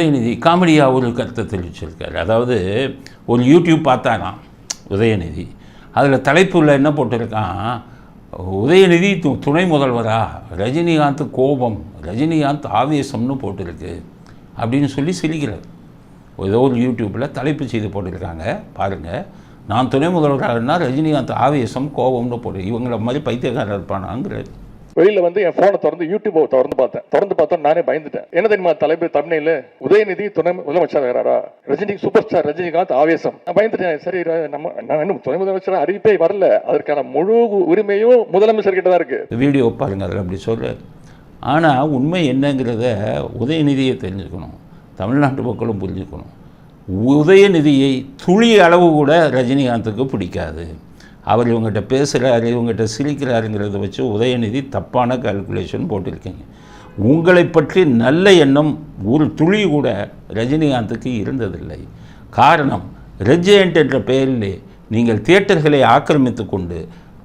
உதயநிதி காமெடியாக ஒரு கருத்தை தெரிவிச்சிருக்காரு. அதாவது ஒரு யூடியூப் பார்த்தாராம் உதயநிதி. அதில் தலைப்புள்ள என்ன போட்டிருக்கான்? உதயநிதி து- துணை முதல்வரா? ரஜினிகாந்த் கோபம் ரஜினிகாந்த் ஆவேசம்னு போட்டிருக்கு அப்படின்னு சொல்லி சிரிக்கிறார். ஏதோ ஒரு யூடியூப்பில் தலைப்பு செய்து போட்டிருக்காங்க பாருங்கள் நான் துணை முதல்வராகனா ரஜினிகாந்த் ஆவேசம் கோபம்னு போட்டு இவங்கள மாதிரி பைத்தியக்காரர் இருப்பானாங்கிறது வெளியில வந்து என் போனை திறந்து யூடியூப் திறந்து பார்த்தேன். திறந்து பார்த்தா நானே பயந்துட்டேன். என்ன தெரியுமா தலைப்பு தமிழில் உதயநிதி துணை முதலமைச்சர் ஆகிறாரா? ரஜினி சூப்பர் ஸ்டார் ரஜினிகாந்த் ஆவேசம். நான் பயந்துட்டேன். சரி நம்ம நான் இன்னும் துணை முதலமைச்சர்? அறிவிப்பே வரல. அதற்கான முழு உரிமையும் முதலமைச்சர் கிட்ட தான் இருக்கு. வீடியோ பாருங்க அதில் அப்படி சொல்கிறார் ஆனால் உண்மை என்னங்கிறத உதயநிதியை தெரிஞ்சுக்கணும். தமிழ்நாட்டு மக்களும் புரிஞ்சுக்கணும். உதயநிதியை துளி அளவு கூட ரஜினிகாந்துக்கு பிடிக்காது. அவர் இவங்ககிட்ட பேசுகிறாரு இவங்ககிட்ட சிரிக்கிறாருங்கிறத வச்சு உதயநிதி தப்பான கால்குலேஷன் போட்டிருக்கீங்க. உங்களை பற்றி நல்ல எண்ணம் ஒரு துளி கூட ரஜினிகாந்துக்கு இருந்ததில்லை. காரணம் ரெஜெயண்ட் என்ற பெயரிலே நீங்கள் தியேட்டர்களை ஆக்கிரமித்து கொண்டு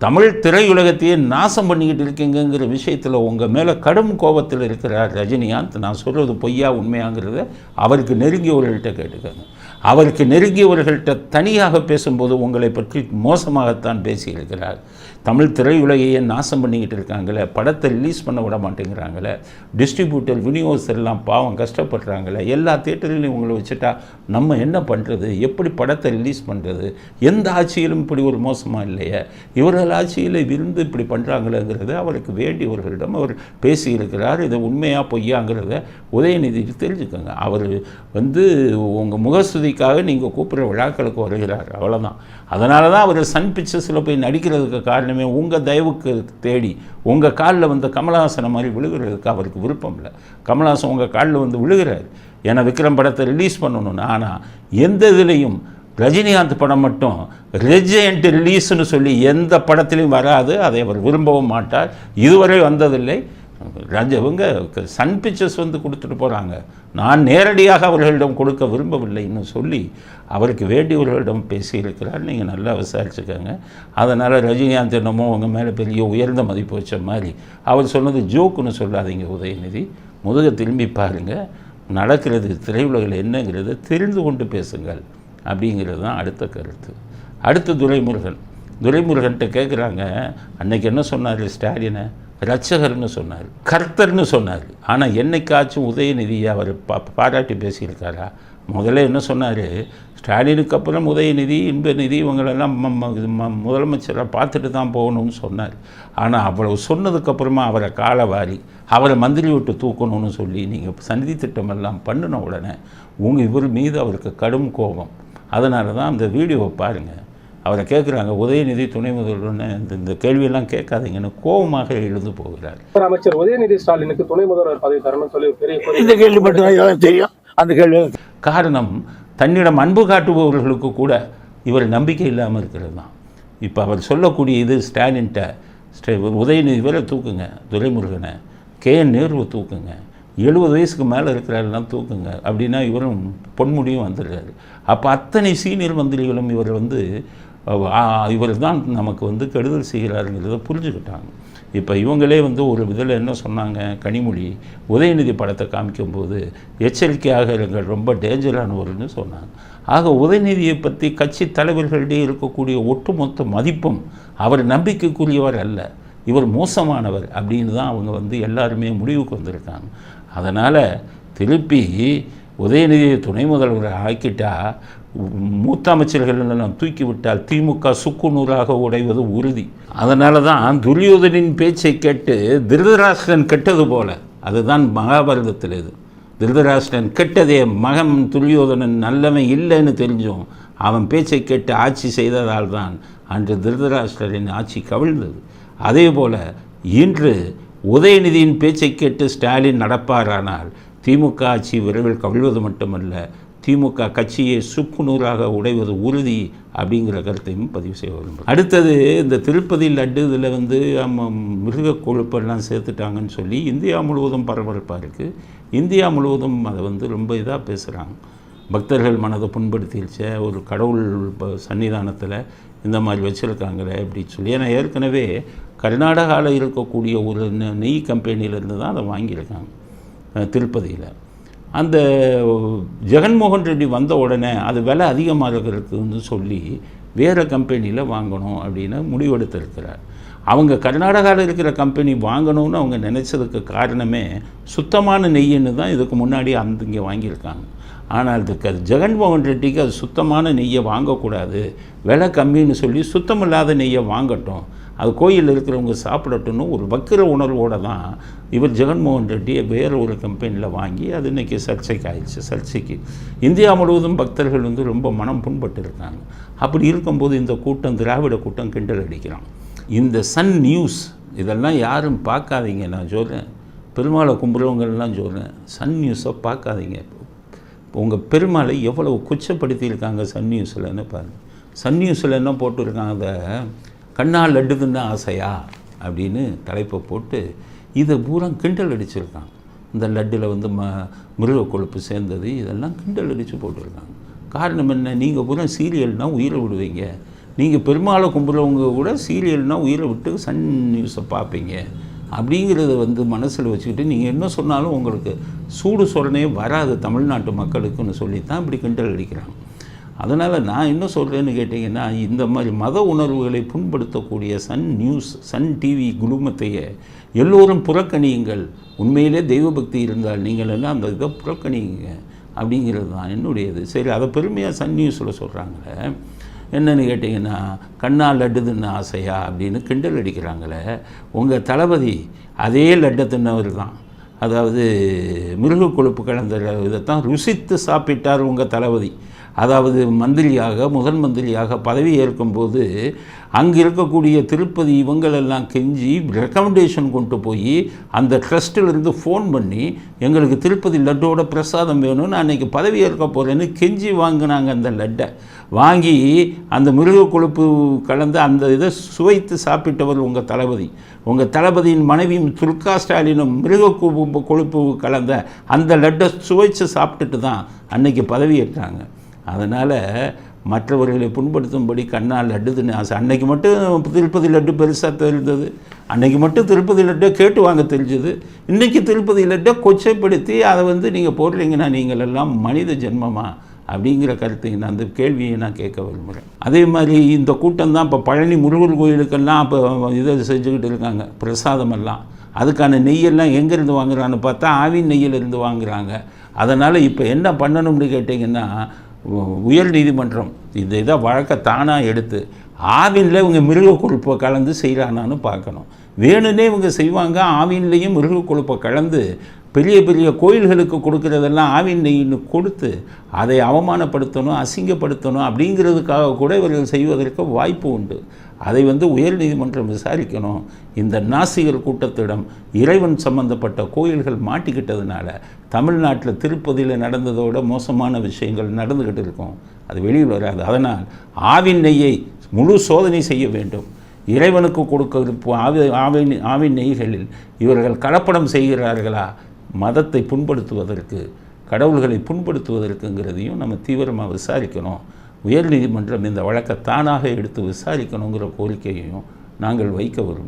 தமிழ் திரையுலகத்தையே நாசம் பண்ணிக்கிட்டு இருக்கீங்கங்கிற விஷயத்தில் உங்கள் மேலே கடும் கோபத்தில் இருக்கிறார் ரஜினிகாந்த். நான் சொல்கிறது பொய்யா உண்மையாங்கிறத அவருக்கு நெருங்கியவர்கள்ட்ட கேட்டுக்கோங்க. அவருக்கு நெருங்கியவர்கள்ட்ட தனியாக பேசும்போது உங்களை பற்றி மோசமாகத்தான் பேசியிருக்கிறார். தமிழ் திரையுலகையே நாசம் பண்ணிக்கிட்டு இருக்காங்களே படத்தை ரிலீஸ் பண்ண விட மாட்டேங்கிறாங்களே டிஸ்ட்ரிபியூட்டர் விநியோகஸ்தர் எல்லாம் பாவம் கஷ்டப்படுறாங்களே எல்லா தேட்டர்லையும் உங்களை வச்சுட்டா நம்ம என்ன பண்ணுறது எப்படி படத்தை ரிலீஸ் பண்ணுறது எந்த ஆட்சியிலும் இப்படி ஒரு மோசமாக இல்லையே? இவர்கள் ஆட்சியில் இருந்து இப்படி பண்ணுறாங்களேங்கிறத அவருக்கு வேண்டியவர்களிடம் அவர் பேசியிருக்கிறார். இது உண்மையாக பொய்யாங்கிறத உதயநிதி தெரிஞ்சுக்கோங்க. அவர் வந்து உங்கள் வசதிக்காக நீங்கள் கூப்பிட்ற விழாக்களுக்கு வருகிறார். அவ்வளோதான் அதனால தான் அவர் சன் பிக்சர்ஸில் போய் நடிக்கிறதுக்கு காரணமே உங்கள் தயவுக்கு தேடி உங்கள் காலில் வந்து கமலஹாசனை மாதிரி விழுகிறதுக்கு அவருக்கு விருப்பம் இல்லை. கமலஹாசன் உங்கள் காலில் வந்து விழுகிறார். ஏன்னா விக்ரம் படத்தை ரிலீஸ் பண்ணணும்னு. ஆனால் எந்த இதுலேயும் ரஜினிகாந்த் படம் மட்டும் ரெஜெண்ட் ரிலீஸ்னு சொல்லி எந்த படத்துலையும் வராது. அதை அவர் விரும்பவும் மாட்டார். இதுவரை வந்ததில்லை. ரஜ இவங்க சன் பிக்சர்ஸ் வந்து கொடுத்துட்டு போகிறாங்க நான் நேரடியாக அவர்களிடம் கொடுக்க விரும்பவில்லைன்னு சொல்லி அவருக்கு வேண்டியவர்களிடம் பேசியிருக்கிறார். நீங்கள் நல்லா விசாரிச்சுக்கோங்க. அதனால் ரஜினிகாந்த் என்னமோ உங்கள் மேலே பெரிய உயர்ந்த மதிப்பு வச்ச மாதிரி. அவர் சொன்னது ஜோக்குன்னு சொல்லாதீங்க உதயநிதி. முதுக திரும்பி பாருங்கள் நடக்கிறது திரையுலகில் என்னங்கிறத தெரிந்து கொண்டு பேசுங்கள் அப்படிங்கிறது தான் அடுத்த கருத்து. அடுத்து துரைமுருகன். துரைமுருகன்ட்ட கேட்குறாங்க அன்னைக்கு என்ன சொன்னார் ஸ்டாலினை? ரட்சகர்னு சொன்னார் கர்த்தர்னு சொன்னார். ஆனால் என்னைக்காச்சும் உதயநிதியை அவர் பா பாராட்டி பேசியிருக்காரா? முதல்ல என்ன சொன்னார்? ஸ்டாலினுக்கு அப்புறம் உதயநிதி இன்பநிதி இவங்களெல்லாம் ம- ம- பார்த்துட்டு தான் போகணும்னு சொன்னார். ஆனால் அவ்வளவு சொன்னதுக்கப்புறமா அவரை காலவாரி அவரை மந்திரி விட்டு தூக்கணும்னு சொல்லி நீங்கள் சந்தி திட்டமெல்லாம் பண்ணின உடனே உங்கள் இவர் மீது அவருக்கு கடும் கோபம். அதனால தான் அந்த வீடியோவை பாருங்கள் அவரை கேட்குறாங்க உதயநிதி துணை முதல்வர்னு. இந்த இந்த கேள்வியெல்லாம் கேட்காதீங்கன்னு கோபமாக எழுந்து போகிறார். முதலமைச்சர் உதயநிதி ஸ்டாலினுக்கு துணை முதல்வர் பதவி தரணும்னு சொல்லி பெரிய இந்த கேள்வி மட்டும் தான் எனக்கு தெரியும். அந்த கேள்வி காரணம் தன்னிடம் அன்பு காட்டுபவர்களுக்கு கூட இவர் நம்பிக்கை இல்லாமல் இருக்கிறது தான். இப்போ அவர் சொல்லக்கூடிய இது ஸ்டாலின்ட்ட ஸ்டே உதயநிதி வரை தூக்குங்க துரைமுருகனை. கே. என். நேருவை தூக்குங்க. எழுபது வயசுக்கு மேலே இருக்கிறாரெல்லாம் தூக்குங்க. அப்படின்னா இவரும் பொன்முடியும் வந்துடுறாரு. அப்போ அத்தனை சீனியர் மந்திரிகளும் இவர் வந்து இவர் தான் நமக்கு வந்து கெடுதல் செய்கிறாருங்கிறத புரிஞ்சுக்கிட்டாங்க. இப்போ இவங்களே வந்து ஒரு இதில் என்ன சொன்னாங்க? கனிமொழி உதயநிதி படத்தை காமிக்கும்போது எச்சரிக்கையாக இருங்கள் ரொம்ப டேஞ்சரானவர்னு சொன்னாங்க. ஆக உதயநிதியை பற்றி கட்சி தலைவர்களிடையே இருக்கக்கூடிய ஒட்டுமொத்த மதிப்பும் அவர் நம்பிக்கைக்குரியவர் அல்ல. இவர் மோசமானவர் அப்படின்னு தான் அவங்க வந்து எல்லாருமே முடிவுக்கு வந்திருக்காங்க. அதனால் திருப்பி உதயநிதியை துணை முதல்வரை ஆக்கிட்டா மூத்த அமைச்சர்கள் தூக்கிவிட்டால் தூக்கி திமுக சுக்குநூறாக உடைவது உறுதி. அதனால தான் துரியோதனின் பேச்சை கேட்டு திருதராஷ்டிரன் கெட்டது போல அதுதான் மகாபாரதத்தில் இது. திருதராஷ்டிரன் கெட்டதே மகன் துரியோதனன் நல்லவன் இல்லைன்னு தெரிஞ்சும் அவன் பேச்சை கேட்டு ஆட்சி செய்ததால் தான் அன்று திருதராஷ்டிரரின் ஆட்சி கவிழ்ந்தது. அதே போல இன்று உதயநிதியின் பேச்சை கேட்டு ஸ்டாலின் நடப்பாரானால் திமுக ஆட்சி விரைவில் கவிழ்வது மட்டுமல்ல திமுக கட்சியை சுக்குநூறாக உடைவது உறுதி அப்படிங்கிற கருத்தையும் பதிவு செய்ய விரும்புகிறேன். அடுத்தது இந்த திருப்பதி லட்டு இதில் வந்து ஆமாம், மிருக கொழுப்பெல்லாம் சேர்த்துட்டாங்கன்னு சொல்லி இந்தியா முழுவதும் பரபரப்பாக இருக்குது இந்தியா முழுவதும் அதை வந்து ரொம்ப இதாக பேசுகிறாங்க பக்தர்கள் மனதை புண்படுத்திடுச்ச ஒரு கடவுள் ப- சன்னிதானத்தில் இந்த மாதிரி வச்சுருக்காங்களே அப்படின்னு சொல்லி. ஏன்னா ஏற்கனவே கர்நாடகாவில் இருக்கக்கூடிய ஒரு நெய் கம்பெனியிலேருந்து தான் அதை வாங்கியிருக்காங்க. திருப்பதியில். அந்த ஜெகன்மோகன் ரெட்டி வந்த உடனே அது விலை அதிகமாக இருக்கிறதுன்னு சொல்லி வேறு கம்பெனியில் வாங்கணும் அப்படின்னு முடிவெடுத்திருக்கிறார். அவங்க கர்நாடகாவில் இருக்கிற கம்பெனி வாங்கணும்னு அவங்க நினச்சதுக்கு காரணமே சுத்தமான நெய்யின்னு தான் இதுக்கு முன்னாடி அந்த இங்கே வாங்கியிருக்காங்க. ஆனால் அதுக்கு அது ஜெகன்மோகன் ரெட்டிக்கு அது சுத்தமான நெய்யை வாங்கக்கூடாது விலை கம்மின்னு சொல்லி சுத்தமில்லாத நெய்யை வாங்கட்டும் அது கோயிலில் இருக்கிறவங்க சாப்பிடட்டும்னு ஒரு வக்கிர உணர்வோடு தான் இவர் ஜெகன்மோகன் ரெட்டியை வேறு ஒரு கம்பெனியில் வாங்கி அது இன்றைக்கி சர்ச்சைக்கு ஆயிடுச்சு சர்ச்சைக்கு. இந்தியா முழுவதும் பக்தர்கள் வந்து ரொம்ப மனம் புண்பட்டு இருக்காங்க அப்படி இருக்கும்போது இந்த கூட்டம் திராவிட கூட்டம் கிண்டல் அடிக்கிறான். இந்த சன் நியூஸ் இதெல்லாம் யாரும் பார்க்காதீங்க நான் சொல்கிறேன் பெருமாளை கும்புறவங்கெல்லாம் சொல்கிறேன் சன் நியூஸை பார்க்காதீங்க. உங்கள் பெருமாளை எவ்வளவு குச்சப்படுத்தியிருக்காங்க சன் நியூஸில்னு பாருங்கள் சன் நியூஸில் என்ன போட்டிருக்காங்க அதை கண்ணால் லட்டுதுன்னு ஆசையா? அப்படின்னு தலைப்பை போட்டு இதை பூரா கிண்டல் அடிச்சிருக்காங்க இந்த லட்டில் வந்து ம மிருக கொழுப்பு சேர்ந்தது இதெல்லாம் கிண்டல் அடித்து போட்டிருக்காங்க. காரணம் என்ன? நீங்கள் பூரா சீரியல்னால் உயிரை விடுவீங்க. நீங்கள் பெருமாளை கும்பிட்றவங்க கூட சீரியல்னால் உயிரை விட்டு சன் நியூஸை பார்ப்பீங்க. அப்படிங்கிறத வந்து மனசில் வச்சுக்கிட்டு நீங்கள் என்ன சொன்னாலும் உங்களுக்கு சூடு சொரணே வராது தமிழ்நாட்டு மக்களுக்குன்னு சொல்லி தான் இப்படி கிண்டல் அடிக்கிறாங்க. அதனால் நான் என்ன சொல்கிறேன்னு கேட்டிங்கன்னா இந்த மாதிரி மத உணர்வுகளை புண்படுத்தக்கூடிய சன் நியூஸ் சன் டிவி குழுமத்தையே எல்லோரும் புறக்கணியுங்கள். உண்மையிலே தெய்வபக்தி இருந்தால் நீங்கள் எல்லாம் அந்த இதை புறக்கணியுங்க அப்படிங்கிறது தான் என்னுடையது. சரி அதை பெருமையாக சன் நியூஸில் சொல்கிறாங்களே என்னென்னு கேட்டிங்கன்னா கண்ணால் லட்டு தின்ன ஆசையா? அப்படின்னு கிண்டல் அடிக்கிறாங்களே. உங்கள் தளபதி அதே லட்டு தின்னவர் தான். அதாவது மிருக கொழுப்பு கலந்த இதைத்தான் ருசித்து சாப்பிட்டார் உங்கள் தளபதி. அதாவது மந்திரியாக முதன் மந்திரியாக பதவி ஏற்கும்போது அங்கே இருக்கக்கூடிய திருப்பதி இவங்களெல்லாம் கெஞ்சி ரெக்கமெண்டேஷன் கொண்டு போய் அந்த ட்ரஸ்ட்டிலிருந்து ஃபோன் பண்ணி எங்களுக்கு திருப்பதி லட்டோட பிரசாதம் வேணும்னு அன்றைக்கி பதவி ஏற்க போகிறேன்னு கெஞ்சி வாங்கினாங்க அந்த லட்டை. வாங்கி அந்த மிருக கொழுப்பு கலந்து அந்த இதை சுவைத்து சாப்பிட்டவர் உங்கள் தளபதி. உங்கள் தளபதியின் மனைவியும் துர்கா ஸ்டாலினும் மிருக கொழுப்பு கலந்த அந்த லட்டை சுவைச்சு சாப்பிட்டுட்டு தான் அன்னைக்கு பதவி ஏற்றாங்க. அதனால் மற்றவர்களை புண்படுத்தும்படி கண்ணால் லட்டுதுன்னு ஆசை. அன்னைக்கு மட்டும் திருப்பதி லட்டு பெருசாக தெரிந்தது அன்னைக்கு மட்டும் திருப்பதி லட்டை கேட்டு வாங்க தெரிஞ்சது. இன்றைக்கி திருப்பதி லட்டை கொச்சைப்படுத்தி அதை வந்து நீங்கள் போடுறீங்கன்னா நீங்கள் எல்லாம் மனித ஜென்மமா அப்படிங்கிற கருத்தை நான் அந்த கேள்வியை நான் கேட்க விரும்புகிறேன் அதே மாதிரி இந்த கூட்டம் தான் இப்போ பழனி முருகர் கோயிலுக்கெல்லாம் இப்போ இதை செஞ்சுக்கிட்டு இருக்காங்க. பிரசாதமெல்லாம் அதுக்கான நெய்யெல்லாம் எங்கேருந்து வாங்குறான்னு பார்த்தா ஆவின் நெய்யிலிருந்து வாங்குறாங்க. அதனால் இப்போ என்ன பண்ணணும்னு கேட்டிங்கன்னா உயர் நீதிமன்றம். இந்த இதை வழக்கை தானாக எடுத்து ஆவினில் இவங்க மிருக கொழுப்பை கலந்து செய்கிறானான்னு பார்க்கணும். வேணும்னே இவங்க செய்வாங்க ஆவின்லேயும் மிருக கொழுப்பை கலந்து பெரிய பெரிய கோயில்களுக்கு கொடுக்கறதெல்லாம் ஆவின் நெய்ன்னு கொடுத்து அதை அவமானப்படுத்தணும் அசிங்கப்படுத்தணும் அப்படிங்கிறதுக்காக கூட இவர்கள் செய்வதற்கு வாய்ப்பு உண்டு. அதை வந்து உயர் நீதிமன்றம் விசாரிக்கணும். இந்த நாசிகர் கூட்டத்திடம் இறைவன் சம்பந்தப்பட்ட கோயில்கள் மாட்டிக்கிட்டதுனால தமிழ்நாட்டில் திருப்பதியில் நடந்ததோட மோசமான விஷயங்கள் நடந்துக்கிட்டு இருக்கும். அது வெளியில் வராது. அதனால் ஆவின் நெய்யை முழு சோதனை செய்ய வேண்டும். இறைவனுக்கு கொடுக்க ஆவி ஆவின் ஆவின் நெய்களில் இவர்கள் கலப்படம் செய்கிறார்களா? மதத்தை புண்படுத்துவதற்கு கடவுள்களை புண்படுத்துவதற்குங்கிறதையும் நம்ம தீவிரமாக விசாரிக்கணும். உயர்நீதிமன்றம் இந்த வழக்கை தானாக எடுத்து விசாரிக்கணுங்கிற கோரிக்கையையும் நாங்கள் வைக்க விரும்புவோம்